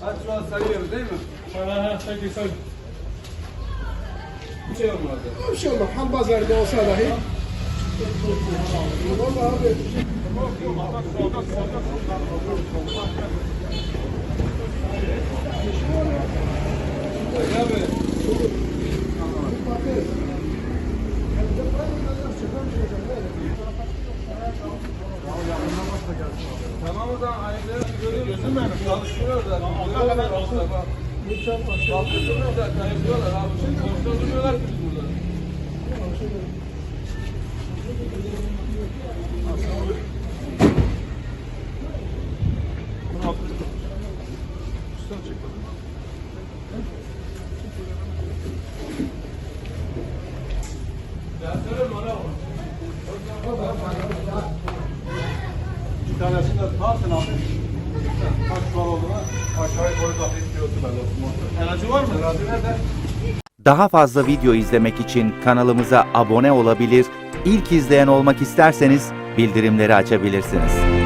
Hadi şu an sayıyoruz değil mi? Ha ha peki sen. Bir şey olmaz. İnşallah ham pazarda olsa dahi. Vallahi abi. Ali abi. Tamam o zaman ayıpları görüyoruz değil mi? Çalışıyorlar zaten. Görüyorlar aslında bak. Bakıyorsunuz zaten yapıyorlar abi. Şimdi boşta duruyorlar ki biz burada. Ya tanesini de abi. Kaç çuval olduğunu aşağıya koyup hafif istiyorsun ben. Aracı var mı? Herhalde nerede? Daha fazla video izlemek için kanalımıza abone olabilir, ilk izleyen olmak isterseniz bildirimleri açabilirsiniz.